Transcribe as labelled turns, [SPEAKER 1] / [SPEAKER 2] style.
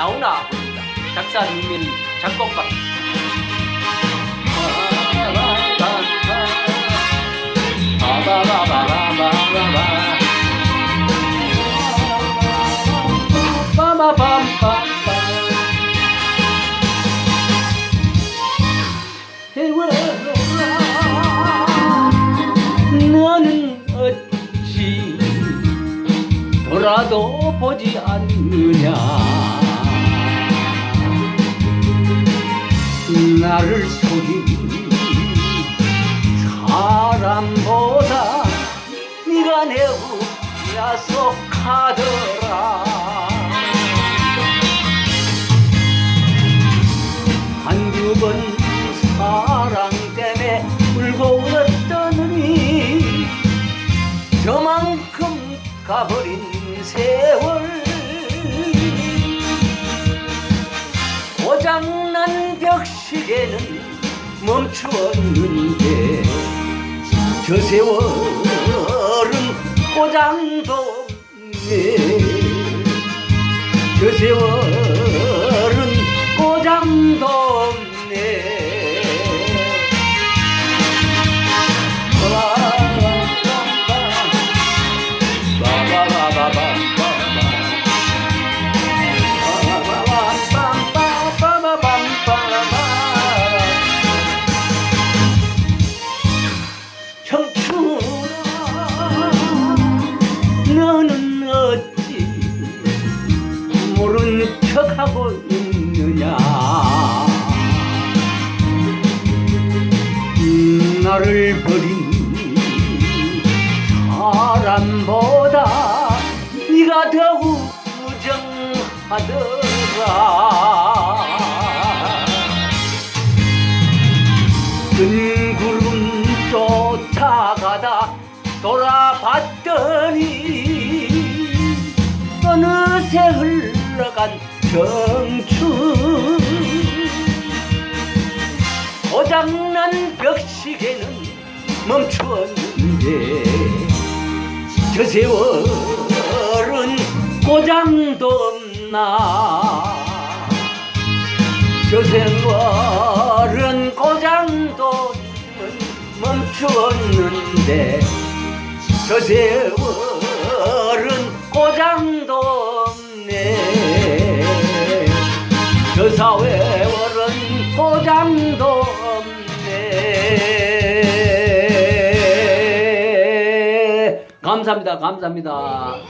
[SPEAKER 1] 나오나 봅니다. 작사 유민 작곡가 너는 어찌 돌아도 보지 않느냐 나를 속인 사람보다 네가 내후 야속하더라. 한두 번 사랑 때문에 울고 울었더니 저만큼 가버린 세월 벽시계는 멈추었는데 저 세월은 고장도 없네. 저 세월 척하고 있느냐? 음, 나를 버린 사람보다 네가 더욱 무정하더라. 큰 구름 쫓아가다 돌아봤더니 어느새 흘러간 청춘. 고장난 벽시계는 멈추었는데 저 세월은 고장도 없나. 저 세월은 고장도 멈추었는데 저 세월은 고장도 사회월은 고장도 없네. 감사합니다. 감사합니다